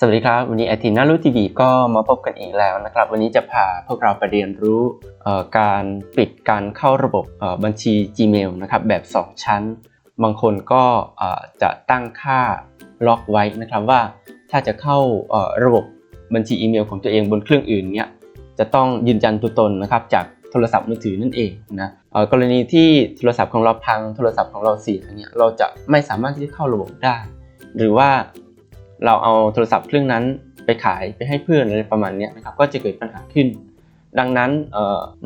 สวัสดีครับ วันนี้ไอทีน่ารู้ทีวีก็มาพบกันอีกแล้วนะครับ วันนี้จะพาพวกเราไปเรียนรู้การปิดการเข้าระบบบัญชี Gmail นะครับแบบ 2 ชั้น บางคนก็จะตั้งค่าล็อกไว้นะครับว่าถ้าจะเข้าระบบบัญชีอีเมลของตัวเองบนเครื่องอื่นเนี่ยจะต้องยืนยันตัวตนนะครับจากโทรศัพท์มือถือนั่นเองนะกรณีที่โทรศัพท์ของเราพังโทรศัพท์ของเราเสียเนี่ยเราจะไม่สามารถที่จะเข้าระบบได้ หรือว่า เราเอาโทรศัพท์เครื่องนั้นไปขายไปให้เพื่อนอะไรประมาณนี้นะครับก็จะเกิดปัญหาขึ้น ดังนั้น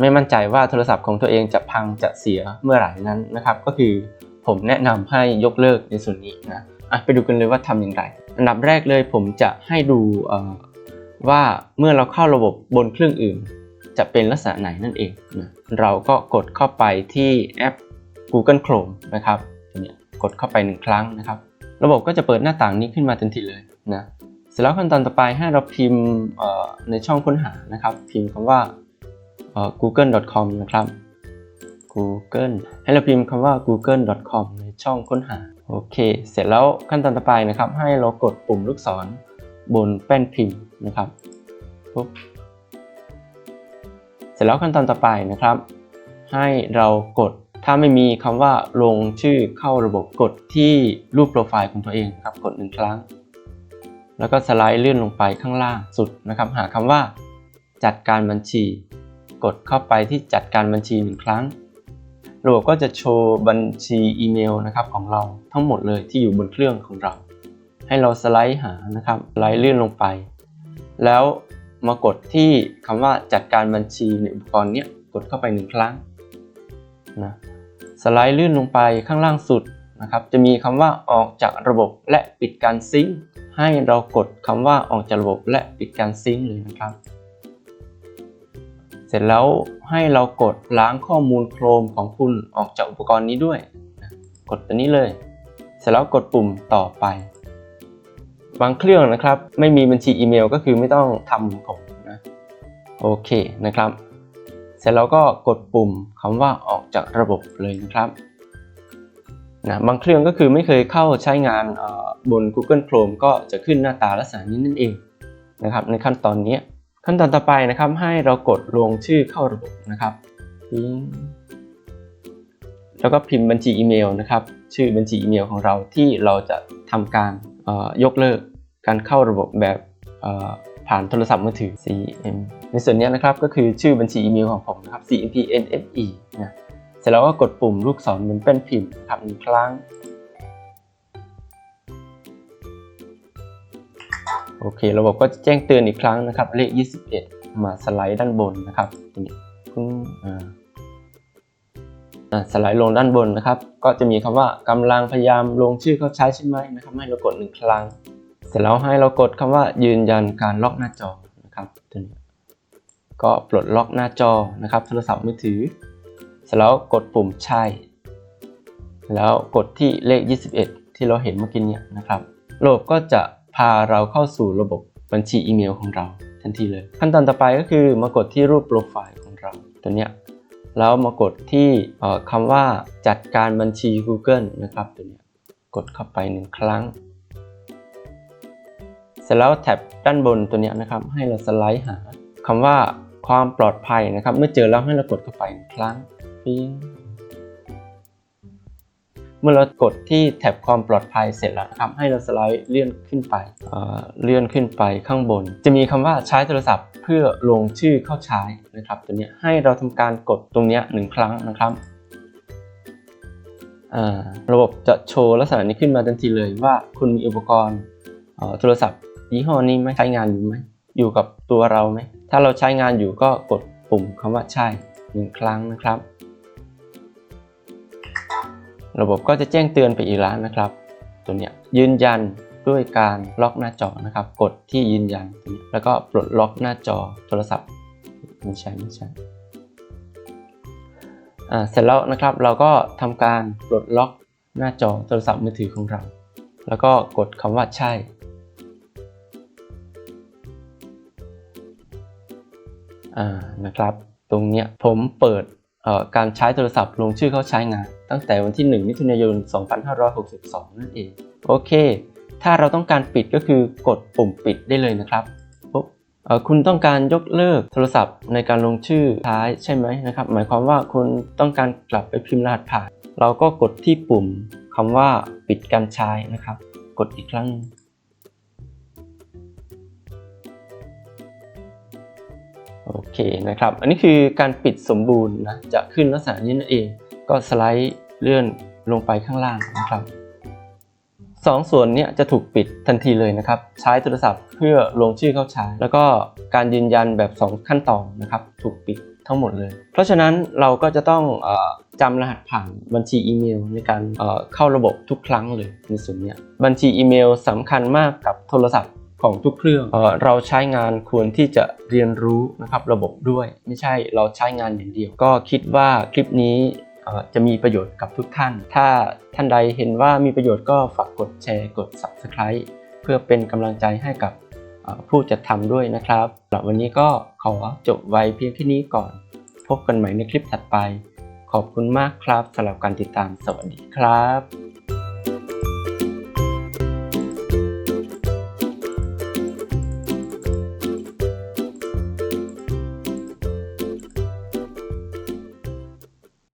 ไม่มั่นใจว่าโทรศัพท์ของตัวเองจะพังจะเสียเมื่อไหร่นั้นนะครับ ก็คือผมแนะนำให้ยกเลิกในส่วนนี้นะไปดูกันเลยว่าทำอย่างไร อันดับแรกเลยผมจะให้ดูว่าเมื่อเราเข้าระบบบนเครื่องอื่น จะเป็นลักษณะไหนนั่นเองนะเราก็กดเข้าไปที่แอป Google Chrome นะครับกดเข้าไปหนึ่งครั้งนะครับ ระบบก็จะเปิดหน้าต่างนี้ขึ้นมาทันทีเลยนะเสร็จแล้วขั้นตอนต่อไปให้เราพิมพ์ในช่องค้นหานะครับ พิมพ์คำว่า google.com นะครับ google ให้เราพิมพ์คำว่า google.com ในช่องค้นหาโอเค เสร็จแล้วขั้นตอนต่อไปนะครับ ให้เรากดปุ่มลูกศรบนแป้นพิมพ์นะครับปุ๊บเสร็จแล้วขั้นตอนต่อไปนะครับ ให้เรากด ถ้าไม่มีคำว่าลงชื่อเข้าระบบกดที่รูปโปรไฟล์ของตัวเองครับกดหนึ่งครั้ง แล้วก็สไลด์เลื่อนลงไปข้างล่างสุดนะครับ หาคำว่า จัดการบัญชี กดเข้าไปที่จัดการบัญชีหนึ่งครั้งระบบก็จะโชว์บัญชีอีเมลนะครับของเราทั้งหมดเลยที่อยู่บนเครื่องของเรา ให้เราสไลด์หานะครับสไลด์เลื่อนลงไป แล้วมากดที่คำว่าจัดการบัญชีในอุปกรณ์เนี้ยกดเข้าไปหนึ่งครั้ง นะสไลด์ลื่นลงไปข้างล่างสุดนะครับจะมีคำว่าออกจากระบบและปิดการซิงค์ให้เรากดคำว่าออกจากระบบและปิดการซิงค์เลยนะครับ เสร็จแล้วให้เรากดล้างข้อมูลโครมของคุณออกจากอุปกรณ์นี้ด้วย กดตัวนี้เลย เสร็จแล้วกดปุ่มต่อไป บางเครื่องนะครับ ไม่มีบัญชีอีเมลก็คือไม่ต้องทำมือผมนะโอเคนะครับ เสร็จแล้วก็กดปุ่มคำว่าออกจากระบบเลยนะครับนะบางเครื่องก็คือไม่เคยเข้าใช้งานบน Google Chrome ก็จะขึ้นหน้าตาลักษณะนี้นั่นเองนะครับ ในขั้นตอนนี้ขั้นตอนต่อไปนะครับให้เรากดลงชื่อเข้าระบบนะครับแล้วก็พิมพ์บัญชีอีเมลนะครับ ชื่อบัญชีอีเมลของเราที่เราจะทำการยกเลิกการเข้าระบบแบบ ผ่านโทรศัพท์มือถือ CM ในส่วนนี้นะครับก็คือชื่อบัญชีอีเมลของผมนะครับ CMPNFE นะเสร็จแล้วก็กดปุ่มลูกศรบนแป้นพิมพ์นะครับหนึ่งครั้ง โอเค ระบบก็จะแจ้งเตือนอีกครั้งนะครับ เลข 21 มาสไลด์ด้านบนนะครับนี้ปึ้งอ่าอ่าสไลด์ลงด้านบนนะครับ ก็จะมีคำว่ากำลังพยายามลงชื่อเข้าใช้ใช่ไหมนะครับ ให้เรากดหนึ่งครั้ง เสร็จแล้วให้เรากดคำว่ายืนยันการล็อกหน้าจอนะครับตัวนี้ก็ปลดล็อกหน้าจอนะครับโทรศัพท์มือถือ เสร็จแล้วกดปุ่มใช่ แล้วกดที่เลข 21 ที่เราเห็นเมื่อกี้เนี่ยนะครับระบบก็จะพาเราเข้าสู่ระบบบัญชีอีเมลของเราทันทีเลย ขั้นตอนต่อไปก็คือมากดที่รูปโปรไฟล์ของเราตัวเนี้ยแล้วมากดที่คำว่าจัดการบัญชี Google นะครับตัวเนี้ยกดเข้าไปหนึ่งครั้ง ร็จแล้วแท็บด้านบนตัวนี้นะครับให้เราสไลด์หาคำว่าความปลอดภัยนะครับ เมื่อเจอแล้วให้เรากดเข้าไปหนึ่งครั้งปิ๊งเมื่อเรากดที่แท็บความปลอดภัยเสร็จแล้วนะครับให้เราสไลด์เลื่อนขึ้นไปเอ่อเลื่อนขึ้นไปข้างบน จะมีคำว่าใช้โทรศัพท์ เพื่อลงชื่อเข้าใช้นะครับ ตัวนี้ให้เราทำการกดตรงนี้หนึ่งครั้งนะครับอ่าระบบจะโชว์ลักษณะนี้ขึ้นมาทันทีเลยว่าคุณมีอุปกรณ์อ่อโทรศัพท์ ยี่ห้อนี้ไหมใช้งานอยู่ไหมอยู่กับตัวเราไหมถ้าเราใช้งานอยู่ก็กดปุ่มคำว่าใช่หนึ่งครั้งนะครับ ระบบก็จะแจ้งเตือนไปอีกแล้วนะครับ ตัวเนี้ยยืนยันด้วยการล็อกหน้าจอนะครับ กดที่ยืนยัน แล้วก็ปลดล็อกหน้าจอโทรศัพท์ไม่ใช่ไม่ใช่อ่าเสร็จแล้วนะครับเราก็ทำการปลดล็อกหน้าจอโทรศัพท์มือถือของเรา แล้วก็กดคำว่าใช่ อ่านะครับ ตรงเนี้ยผมเปิดการใช้โทรศัพท์ลงชื่อเข้าใช้งาน ตั้งแต่วันที่ 1 มิถุนายน 2562 นั่นเอง โอเค ถ้าเราต้องการปิดก็คือกดปุ่มปิดได้เลยนะครับปุ๊บคุณต้องการยกเลิกโทรศัพท์ในการลงชื่อท้ายใช่ไหมนะครับ หมายความว่าคุณต้องการกลับไปพิมพ์รหัสผ่าน เราก็กดที่ปุ่มคำว่าปิดการใช้นะครับ กดอีกครั้ง อเคนะครับ อันนี้คือการปิดสมบูรณ์นะ จะขึ้นลักษณะนี้นั่นเอง ก็สไลด์เลื่อนลงไปข้างล่างนะครับสองส่วนนี้จะถูกปิดทันทีเลยนะครับ ใช้โทรศัพท์เพื่อลงชื่อเข้าใช้ แล้วก็การยืนยันแบบ 2 ขั้นตอนนะครับ ถูกปิดทั้งหมดเลย เพราะฉะนั้นเราก็จะต้องอจำรหัสผ่านบัญชีอีเมลในการเข้าระบบทุกครั้งเลยในส่วนนี้บัญชีอีเมลสำคัญมากกับโทรศัพท์ ของทุกเครื่องเออเราใช้งานควรที่จะเรียนรู้นะครับระบบด้วย ไม่ใช่เราใช้งานอย่างเดียว ก็คิดว่าคลิปนี้จะมีประโยชน์กับทุกท่าน ถ้าท่านใดเห็นว่ามีประโยชน์ก็ฝากกดแชร์กด Subscribe เพื่อเป็นกำลังใจให้กับผู้จัดทำด้วยนะครับสำหรับวันนี้ก็ขอจบไว้เพียงแค่นี้ก่อน พบกันใหม่ในคลิปถัดไป ขอบคุณมากครับสำหรับการติดตามสวัสดีครับ